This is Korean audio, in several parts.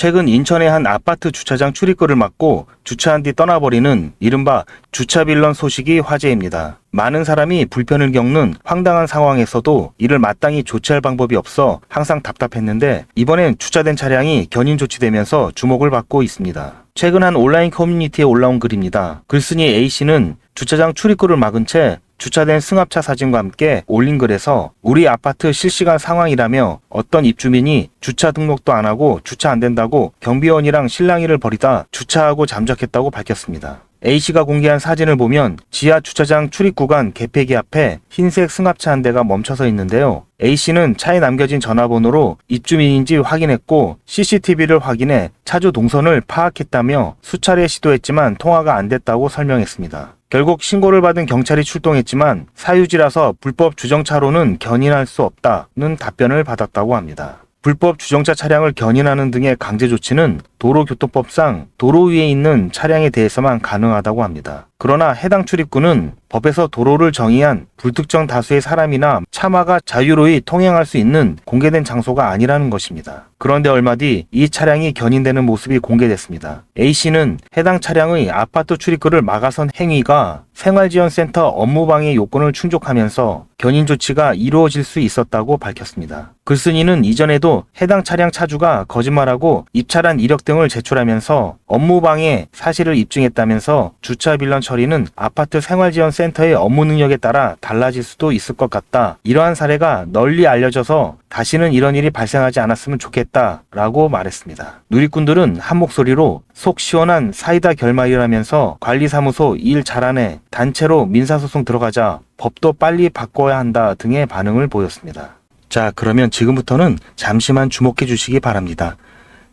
최근 인천의 한 아파트 주차장 출입구를 막고 주차한 뒤 떠나버리는 이른바 주차 빌런 소식이 화제입니다. 많은 사람이 불편을 겪는 황당한 상황에서도 이를 마땅히 조치할 방법이 없어 항상 답답했는데 이번엔 주차된 차량이 견인 조치되면서 주목을 받고 있습니다. 최근 한 온라인 커뮤니티에 올라온 글입니다. 글쓴이 A씨는 주차장 출입구를 막은 채 주차된 승합차 사진과 함께 올린 글에서 우리 아파트 실시간 상황이라며 어떤 입주민이 주차 등록도 안 하고 주차 안 된다고 경비원이랑 실랑이를 벌이다 주차하고 잠적했다고 밝혔습니다. A씨가 공개한 사진을 보면 지하 주차장 출입 구간 개폐기 앞에 흰색 승합차 한 대가 멈춰서 있는데요. A씨는 차에 남겨진 전화번호로 입주민인지 확인했고 CCTV를 확인해 차주 동선을 파악했다며 수차례 시도했지만 통화가 안 됐다고 설명했습니다. 결국 신고를 받은 경찰이 출동했지만 사유지라서 불법 주정차로는 견인할 수 없다는 답변을 받았다고 합니다. 불법 주정차 차량을 견인하는 등의 강제 조치는 도로교통법상 도로 위에 있는 차량에 대해서만 가능하다고 합니다. 그러나 해당 출입구는 법에서 도로를 정의한 불특정 다수의 사람이나 차마가 자유로이 통행할 수 있는 공개된 장소가 아니라는 것입니다. 그런데 얼마 뒤 이 차량이 견인되는 모습이 공개됐습니다. A씨는 해당 차량의 아파트 출입구를 막아선 행위가 생활지원센터 업무방해 요건을 충족하면서 견인 조치가 이루어질 수 있었다고 밝혔습니다. 글쓴이는 이전에도 해당 차량 차주가 거짓말하고 입찰한 이력 등을 제출하면서 업무방해 사실을 입증했다면서 주차 빌런 처리는 아파트 생활지원센터의 업무 능력에 따라 달라질 수도 있을 것 같다. 이러한 사례가 널리 알려져서 다시는 이런 일이 발생하지 않았으면 좋겠다라고 말했습니다. 누리꾼들은 한 목소리로 속 시원한 사이다 결말이라면서 관리사무소 일 잘하네 단체로 민사소송 들어가자 법도 빨리 바꿔야 한다 등의 반응을 보였습니다. 자, 그러면 지금부터는 잠시만 주목해 주시기 바랍니다.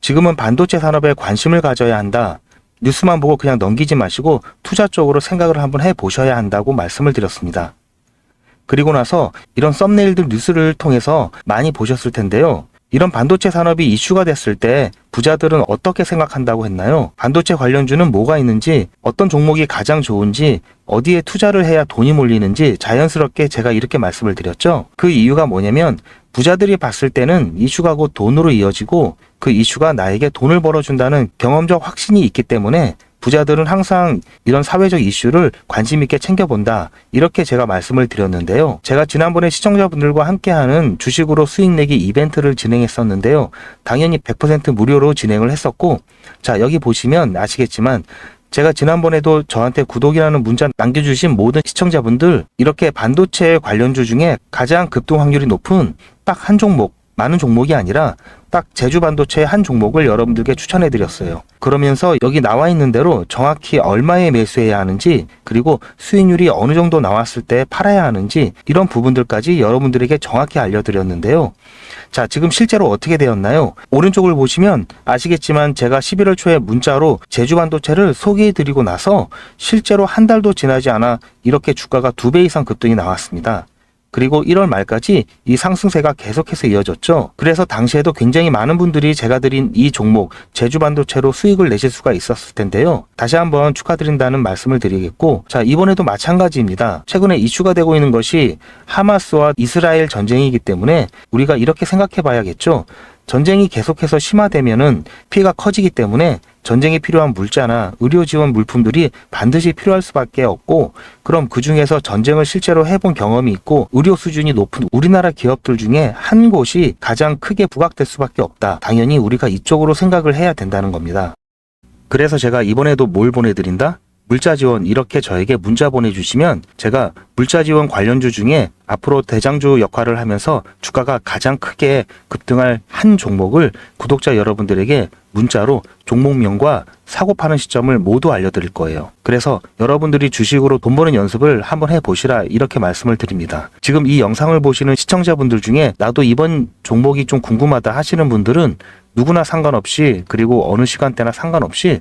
지금은 반도체 산업에 관심을 가져야 한다. 뉴스만 보고 그냥 넘기지 마시고 투자 쪽으로 생각을 한번 해 보셔야 한다고 말씀을 드렸습니다. 그리고 나서 이런 썸네일들 뉴스를 통해서 많이 보셨을 텐데요. 이런 반도체 산업이 이슈가 됐을 때 부자들은 어떻게 생각한다고 했나요? 반도체 관련주는 뭐가 있는지, 어떤 종목이 가장 좋은지, 어디에 투자를 해야 돈이 몰리는지 자연스럽게 제가 이렇게 말씀을 드렸죠. 그 이유가 뭐냐면 부자들이 봤을 때는 이슈가 곧 돈으로 이어지고 그 이슈가 나에게 돈을 벌어준다는 경험적 확신이 있기 때문에 부자들은 항상 이런 사회적 이슈를 관심 있게 챙겨본다. 이렇게 제가 말씀을 드렸는데요. 제가 지난번에 시청자분들과 함께하는 주식으로 수익 내기 이벤트를 진행했었는데요. 당연히 100% 무료로 진행을 했었고, 자, 여기 보시면 아시겠지만, 제가 지난번에도 저한테 구독이라는 문자 남겨주신 모든 시청자분들, 이렇게 반도체 관련주 중에 가장 급등 확률이 높은 딱 한 종목, 많은 종목이 아니라 딱 제주 반도체의 한 종목을 여러분들께 추천해 드렸어요. 그러면서 여기 나와 있는 대로 정확히 얼마에 매수해야 하는지 그리고 수익률이 어느 정도 나왔을 때 팔아야 하는지 이런 부분들까지 여러분들에게 정확히 알려드렸는데요. 자, 지금 실제로 어떻게 되었나요? 오른쪽을 보시면 아시겠지만 제가 11월 초에 문자로 제주 반도체를 소개해 드리고 나서 실제로 한 달도 지나지 않아 이렇게 주가가 두 배 이상 급등이 나왔습니다. 그리고 1월 말까지 이 상승세가 계속해서 이어졌죠. 그래서 당시에도 굉장히 많은 분들이 제가 드린 이 종목 제주 반도체로 수익을 내실 수가 있었을 텐데요. 다시 한번 축하드린다는 말씀을 드리겠고, 자 이번에도 마찬가지입니다. 최근에 이슈가 되고 있는 것이 하마스와 이스라엘 전쟁이기 때문에 우리가 이렇게 생각해 봐야겠죠. 전쟁이 계속해서 심화되면은 피해가 커지기 때문에 전쟁에 필요한 물자나 의료 지원 물품들이 반드시 필요할 수밖에 없고 그럼 그 중에서 전쟁을 실제로 해본 경험이 있고 의료 수준이 높은 우리나라 기업들 중에 한 곳이 가장 크게 부각될 수밖에 없다. 당연히 우리가 이쪽으로 생각을 해야 된다는 겁니다. 그래서 제가 이번에도 뭘 보내드린다? 물자 지원 이렇게 저에게 문자 보내주시면 제가 물자 지원 관련주 중에 앞으로 대장주 역할을 하면서 주가가 가장 크게 급등할 한 종목을 구독자 여러분들에게 문자로 종목명과 사고 파는 시점을 모두 알려드릴 거예요. 그래서 여러분들이 주식으로 돈 버는 연습을 한번 해보시라 이렇게 말씀을 드립니다. 지금 이 영상을 보시는 시청자분들 중에 나도 이번 종목이 좀 궁금하다 하시는 분들은 누구나 상관없이 그리고 어느 시간대나 상관없이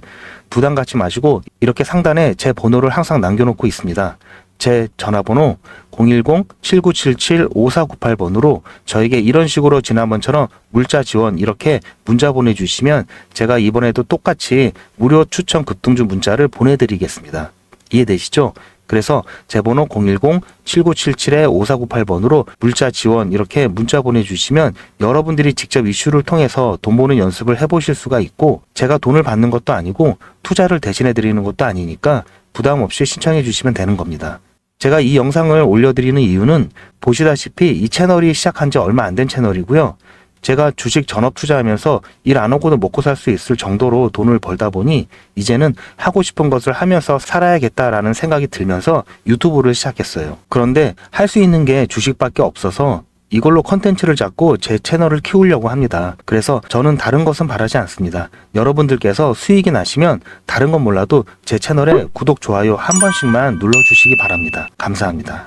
부담 갖지 마시고 이렇게 상단에 제 번호를 항상 남겨놓고 있습니다. 제 전화번호 010-7977-5498번으로 저에게 이런 식으로 지난번처럼 물자 지원 이렇게 문자 보내주시면 제가 이번에도 똑같이 무료 추천 급등주 문자를 보내드리겠습니다. 이해되시죠? 그래서 제 번호 010-7977-5498번으로 물자 지원 이렇게 문자 보내주시면 여러분들이 직접 이슈를 통해서 돈 버는 연습을 해보실 수가 있고 제가 돈을 받는 것도 아니고 투자를 대신해 드리는 것도 아니니까 부담 없이 신청해 주시면 되는 겁니다. 제가 이 영상을 올려드리는 이유는 보시다시피 이 채널이 시작한 지 얼마 안 된 채널이고요. 제가 주식 전업 투자하면서 일 안 하고도 먹고 살 수 있을 정도로 돈을 벌다 보니 이제는 하고 싶은 것을 하면서 살아야겠다라는 생각이 들면서 유튜브를 시작했어요. 그런데 할 수 있는 게 주식밖에 없어서 이걸로 컨텐츠를 잡고 제 채널을 키우려고 합니다. 그래서 저는 다른 것은 바라지 않습니다. 여러분들께서 수익이 나시면 다른 건 몰라도 제 채널에 구독, 좋아요 한 번씩만 눌러주시기 바랍니다. 감사합니다.